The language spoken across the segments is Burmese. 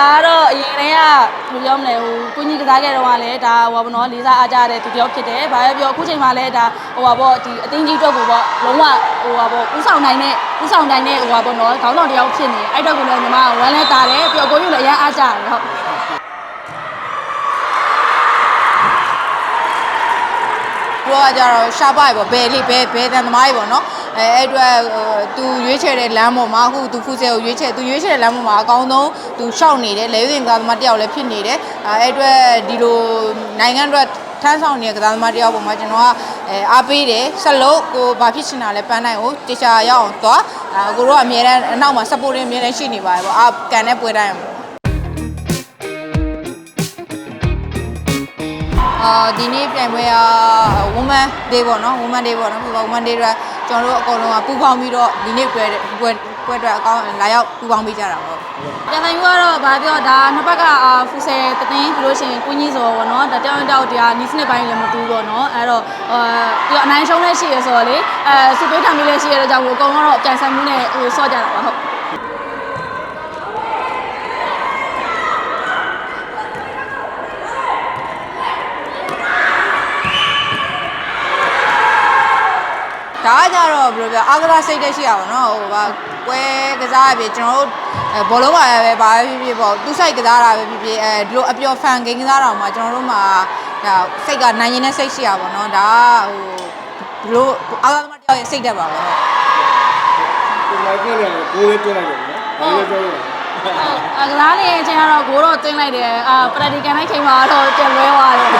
ဒါကတော့အရင်ကတည်းကဘယ်လိုပြောမလဲဟိုကိုကြီးကစားခဲ့တော့ကလည်းဒါဟိုပါဘောနော်လေးစားအားကြတဲ့သူတယောက်ဖြစ်တယ်။ဘာပဲပြောအခုချိန်မှာလည်းဒါဟိုပါဘောဒီအတင်းကြီးအတွက်ကိုပေါ့လုံးဝဟိုပါဘောဥဆောင်နိုင်တဲ့ဥဆောင်နိုင်တဲ့ဟိုပါဘောနော်ခေါင်းဆောင်တယောက်ဖြစ်နေအဲ့တော့ကိုလည်းညီမကဝမ်းလဲတာတယ်ပျော်ကိုကြီးလည်းအရန်အားကြတယ်ဟုတ်တို့ကကြတော့ရှားပါပဲပေါ့ဘယ်လေးဘယ်ဘယ်တန်သမားကြီးပေါ့နော် အဲအဲ့အတွက်ဟိုသူရွေးချယ်တဲ့လမ်းပေါ်မှာအခုသူဖူဆယ်ကိုရွေးချယ်သူရွေးချယ်တဲ့လမ်းပေါ်မှာအကောင်းဆုံးသူရှောက်နေတယ်လဲရွေးကစားသမားတစ်ယောက်လည်းဖြစ်နေတယ်အဲအဲ့အတွက်ဒီလိုနိုင်ငံအတွက်ထမ်းဆောင်နေတဲ့ကစားသမားတစ်ယောက်ပေါ်မှာကျွန်တော်ကအဲအားပေးတယ်ဆက်လို့ကိုဘာဖြစ်ချင်တာလဲပန်းနိုင်ကိုတခြားရအောင်သွားအဲကိုတို့ကအမြဲတမ်းအနောက်မှာ supporting အမြဲတမ်းရှိနေပါတယ်ပေါ့အာကန်တဲ့ပွဲတိုင်း အာဒီနေ့ပြိုင်ပွဲက woman day ပေါ့နော် woman day ပေါ့နော်ဒီ woman day အတွက်ကျွန်တော်တို့အကုန်လုံးကပူပေါင်းပြီးတော့ဒီနေ့ပွဲပွဲပွဲအတွက်အကောင်းလာရောက်ပူပေါင်းပေးကြတာပေါ့ပြန်နိုင်ယူကတော့ဗာပြောဒါနှစ်ဘက်ကအာဖူဆယ်တသိန်းပြီးလို့ရှိရင်ကိုကြီးစောပေါ့နော်ဒါတောင်းတောက်တရားနီးစနစ်ပိုင်းလည်းမတူပေါ့နော်အဲ့တော့အာပြီးတော့အနိုင်ရှုံးလည်းရှိရဆိုတော့လေအဲစပေးခံပြီးလည်းရှိရတဲ့ကြောင့်ကိုအကုန်လုံးတော့ပြန်ဆိုင်မှုနဲ့ဟိုစော့ကြတာပါဟုတ် ဒါကကြတော့ဘယ်လိုပြောအားကစားစိတ်တက်ရှိရပါတော့ဟိုပါပွဲကစားရပြီကျွန်တော်တို့အဲဘောလုံးပါပဲဘာပဲဖြစ်ဖြစ်ပေါ့သူဆိုင်ကစားတာပဲဖြစ်ဖြစ်အဲဒီလိုအပျော်ဖန်ဂိမ်းကစားတာမှာကျွန်တော်တို့မှာဒါစိတ်ကနိုင်ရင်နဲ့စိတ်ရှိရပါတော့ဒါကဟိုဘယ်လိုအားကစားသမားတယောက်ရဲ့စိတ်တက်ပါပဲဟုတ်ဒီမိုက်ကလည်းကိုယ်လေးတွန်းလိုက်တယ်နော်။ဘာလို့ပြောလဲအကစားနေအချိန်ကတော့ကိုတော့တင်းလိုက်တယ်အာပရတီကန်လိုက်ချိန်မှာတော့ပြန်လွဲသွားတယ်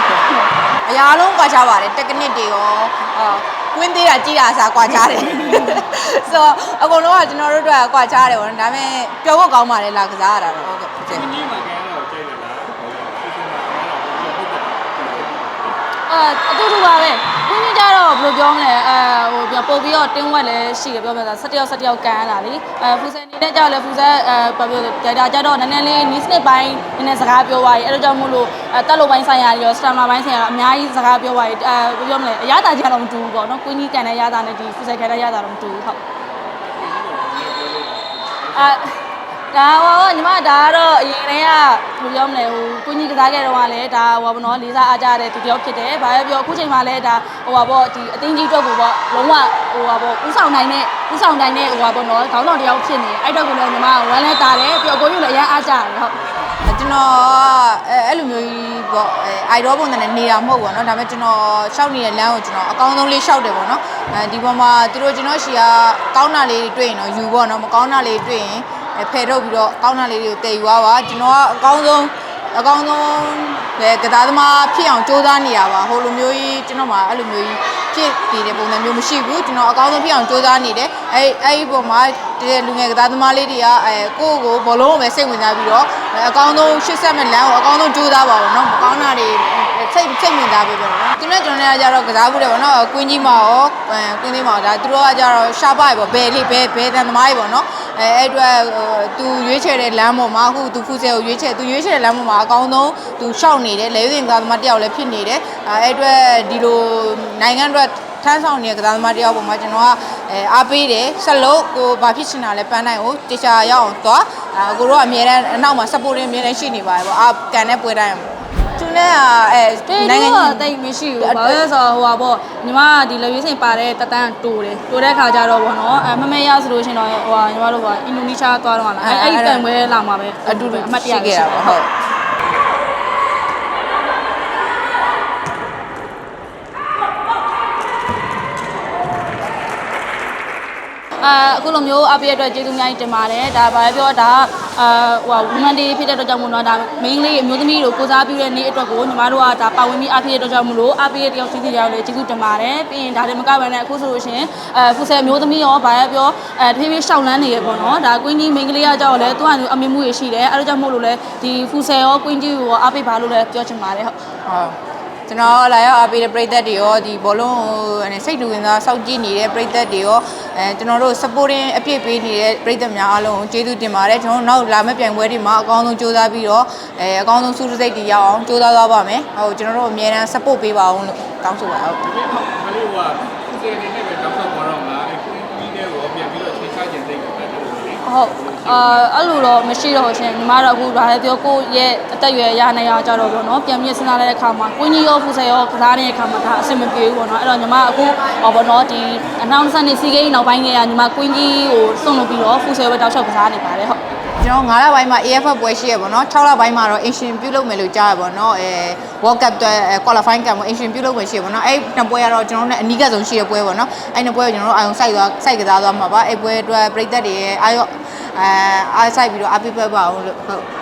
အရာလုံးကွာခြားပါတယ်တက်ကနစ်တွေရောအာ ကွင်းသေးတာကြီးတာအစားကွာခြားတယ်ဆိုတော့အကုန်လုံးကကျွန်တော်တို့အတွက်ကွာခြားတယ်ပေါ့နော်ဒါပေမဲ့ပြောဖို့ကောင်းပါတယ်လာကစားရတာတော့ဟုတ်ကဲ့ဟုတ်ကဲ့။ဒီမှာကဲတော့ကြိုက်တယ်လား။ဟုတ်ကဲ့။ဒီမှာကတော့ဟုတ်ကဲ့။အာအတူတူပါပဲကိုကြီးကြတော့ ဘယ်လိုပြောမလဲအဲဟိုပြန်ပို့ပြီးတော့တင်းဝက်လည်းရှိတယ်ပြောပြတာ၁၁ယောက်၁၁ယောက်ကန်လာလीအဲဖူဆယ်နေတဲ့ကြောက်လဲဖူဆယ်အဲဘာပြောလဲဒါကြတော့နည်းနည်းလေးနီးစနစ်ပိုင်းနည်းနည်းစကားပြောသွားပြီအဲ့ဒါကြောင့်မို့လို့အဲတက်လို့ပိုင်းဆိုင်ရာရောစတမ်မာပိုင်းဆိုင်ရာအများကြီးစကားပြောသွားပြီအဲဘယ်ပြောမလဲအရသာကြီးကတော့မတူဘူးပေါ့နော်ကိုကြီးကန်တဲ့ရသာနဲ့ဒီဖူဆယ်ကန်တဲ့ရသာတော့မတူဘူးဟုတ်အဲ ဒါဟောညီမဒါကတော့အရင်ကတည်းကဘယ်လိုပြောမလဲဟိုကိုကြီးကစားခဲ့တော့ကလည်းဒါဟောဘောနော်လေးစားအားကြတဲ့သူတယောက်ဖြစ်တယ်။ဘာပဲပြောအခုချိန်မှာလည်းဒါဟိုပါပေါ့ဒီအတင်းကြီးအတွက်ကိုပေါ့လုံးဝဟိုပါပေါ့ဥဆောင်နိုင်တဲ့ဥဆောင်နိုင်တဲ့ဟိုပါပေါ့နော်ခေါင်းဆောင်တယောက်ဖြစ်နေအဲ့တော့ကိုလည်းညီမကဝမ်းလဲတာတယ်ပျော်ကိုကြီးလည်းအရန်အားကြတယ်ဟုတ်ကျွန်တော်အဲအဲ့လိုမျိုးကြီးပေါ့အဲအိုက်ရောပုံစံနဲ့နေတာမဟုတ်ဘူးပေါ့နော်ဒါပေမဲ့ကျွန်တော်ရှောက်နေတဲ့လမ်းကိုကျွန်တော်အကောင်းဆုံးလေးရှောက်တယ်ပေါ့နော်အဲဒီပေါ်မှာသူတို့ကျွန်တော်ရှီကကောင်းတာလေးတွေတွေ့ရင်တော့ယူပေါ့နော်မကောင်းတာလေးတွေ့ရင်အဲ ဖယ်ထုတ်ပြီးတော့ကောင်းတာလေးတွေကိုတည်ယူသွားပါကျွန်တော်ကအကောင်းဆုံးအကောင်းဆုံးပဲကစားသမားဖြစ်အောင်ကြိုးစားနေတာပါဟိုလိုမျိုးကြီးကျွန်တော်မှာအဲ့လိုမျိုးကြီးဖြစ်နေတဲ့ပုံစံမျိုးမရှိဘူးကျွန်တော်အကောင်းဆုံးဖြစ်အောင်ကြိုးစားနေတယ်အဲ့အဲ့ဒီပုံမှာတကယ်လူငယ်ကစားသမားလေးတွေကအဲကိုယ့်ကိုဘောလုံးကိုပဲစိတ်ဝင်စားပြီးတော့အဲအကောင်းဆုံးရှစ်ဆက်မဲ့လမ်းကိုအကောင်းဆုံးကြိုးစားပါတော့เนาะမကောင်းတာတွေ စိတ်စိတ်ဝင်စားပေးပြောနော်သူနဲ့ကျွန်တော်ကကြတော့ကစားမှုတယ်ပေါ့နော်ကွင်းကြီးမောင်ရောကွင်းသေးမောင်ဒါသူတို့ကကြတော့ရှားပါရပေါ့ဘယ်လေးဘယ်ဘယ်တန်သမားရပေါ့နော်အဲအဲ့အတွက်သူရွေးချယ်တဲ့လမ်းပေါ်မှာအခုသူဖူးဆဲကိုရွေးချယ်သူရွေးချယ်တဲ့လမ်းပေါ်မှာအကောင်းဆုံးသူရှောက်နေတယ်လေရွေးရင်ကစားသမားတယောက်လည်းဖြစ်နေတယ်အဲအဲ့အတွက်ဒီလိုနိုင်ငံအတွက်ထမ်းဆောင်နေတဲ့ကစားသမားတယောက်ပေါ်မှာကျွန်တော်ကအဲအားပေးတယ်ဆက်လို့ကိုဘာဖြစ်ချင်တာလဲပန်းနိုင်ကိုတေချာရအောင်သွားအကိုတို့ကအမြဲတမ်းအနောက်မှာ support အမြဲတမ်းရှိနေပါတယ်ပေါ့အာကန်တဲ့ပွဲတိုင်း သူနဲ့ကအဲတေးနိုင်ငံတော့ကြီးတိတ်မရှိဘူးဘာလို့လဲဆိုတော့ဟိုပါပေါ့ညီမကဒီလက်ရွေးစင်ပါတဲ့တတန်းတိုးတယ်တိုးတဲ့ခါကျတော့ပေါ့နော်အဲမမဲရဆိုလို့ရှင်တော့ဟိုဟာညီမတို့ကအင်ဒိုနီးရှားသွားတော့လာအဲအဲ့ဒီတန်ပွဲလာမှာပဲအတူတူအမှတ်တရရှိခဲ့တာပေါ့ဟုတ်အာအခုလိုမျိုးအပြည့်အတွက်ကျေးဇူးအများကြီးတင်ပါတယ်ဒါဘာပဲပြောဒါ အာဟို woman day ဖြစ်တဲ့အတွက်ကြောင့်မို့တော့ဒါ main လေးအမျိုးသမီးတို့ကိုစားပြုတဲ့နေ့အတွက်ကိုညီမတို့ကဒါပါဝင်ပြီးအပြည့်အတွက်ကြောင့်မို့လို့အပြည့်တယောက်ချင်းစီရောက်လေကျေးဇူးတင်ပါတယ်ပြီးရင်ဒါတွေမကဘဲနဲ့အခုဆိုလို့ရှိရင်အဲဖူဆယ်အမျိုးသမီးရောဘာပဲပြောအဲတဖြည်းဖြည်းရှောက်လန်းနေရပေါ့နော်ဒါ queen ကြီး main ကလေးကကြောက်လဲသူကအမြင်မှုရရှိတယ်အဲဒါကြောင့်မို့လို့လဲဒီဖူဆယ်ရော queen ကြီးရောအပြည့်ပါလို့လဲပြောချင်ပါတယ်ဟုတ်ဟုတ် ကျွန်တော်လာရောက်အားပေးတဲ့ပရိသတ်တွေရောဒီဘောလုံးဟိုစိတ်တူဝင်စားစောင့်ကြည့်နေတဲ့ပရိသတ်တွေရောအဲကျွန်တော်တို့ supporting အပြည့်ပေးနေတဲ့ပရိသတ်များအားလုံးကိုကျေးဇူးတင်ပါတယ်ကျွန်တော်တို့နောက်လာမယ့်ပြိုင်ပွဲတွေမှာအကောင်းဆုံးကြိုးစားပြီးတော့အဲအကောင်းဆုံးစုစည်းစိတ်တွေရအောင်ကြိုးစားသွားပါမယ်ဟုတ်ကျွန်တော်တို့အများအား support ပေးပါအောင်လို့တောင်းဆိုပါဟုတ်ဒီနေ့မလေးကသူစနေနေ့ပဲတောက်ဆောက်ပေါ်တော့မှာအခုဒီနေ့ကိုပြန်ပြီးတော့ချိန်ချခြင်းစိတ်ကိုပဲလုပ်နေတယ်ဟုတ်အာအဲ့လိုတော့မရှိတော့ရှင်ညီမတို့အခုဒါလည်းပြောကိုယ့်ရဲ့အသက်အရွယ်ရနေရကြတော့ပေါ့နော်ပြန်ပြီးစဉ်းစားလိုက်တဲ့အခါမှာကိုကြီးရောဖူဆယ်ရောကစားနေတဲ့အခါမှာဒါအဆင်မပြေဘူးပေါ့နော်အဲ့တော့ညီမအခုဟောပေါ့နော်ဒီအနောက်ဆန်နေစီကိန်းနောက်ပိုင်းကညီမကိုကြီးကိုစွန့်လို့ပြီးတော့ဖူဆယ်ပဲတောက်လျှောက်ကစားနေပါတယ်ဟုတ်ကျွန်တော်9လပိုင်းမှာ AFF ပွဲရှိရပေါ့နော်6လပိုင်းမှာတော့ Asian ပြုလုပ်မယ်လို့ကြားရပေါ့နော်အဲ World Cup အတွက် qualifying ကံပေါ့ Asian ပြုလုပ်မယ်ရှိရပေါ့နော်အဲ့နှစ်ပွဲကတော့ကျွန်တော်တို့ ਨੇ အနီးကပ်ဆုံးရှိရပွဲပေါ့နော်အဲ့နှစ်ပွဲကိုကျွန်တော်တို့အာရုံစိုက်သွားစိုက်ကစားသွားမှာပါအဲ့ပွဲအတွက်ပြည်သက်တွေရဲ့အာရော အဲအားစိုက်ပြီးတော့အားပေးပတ်ပါအောင်လို့ဟုတ်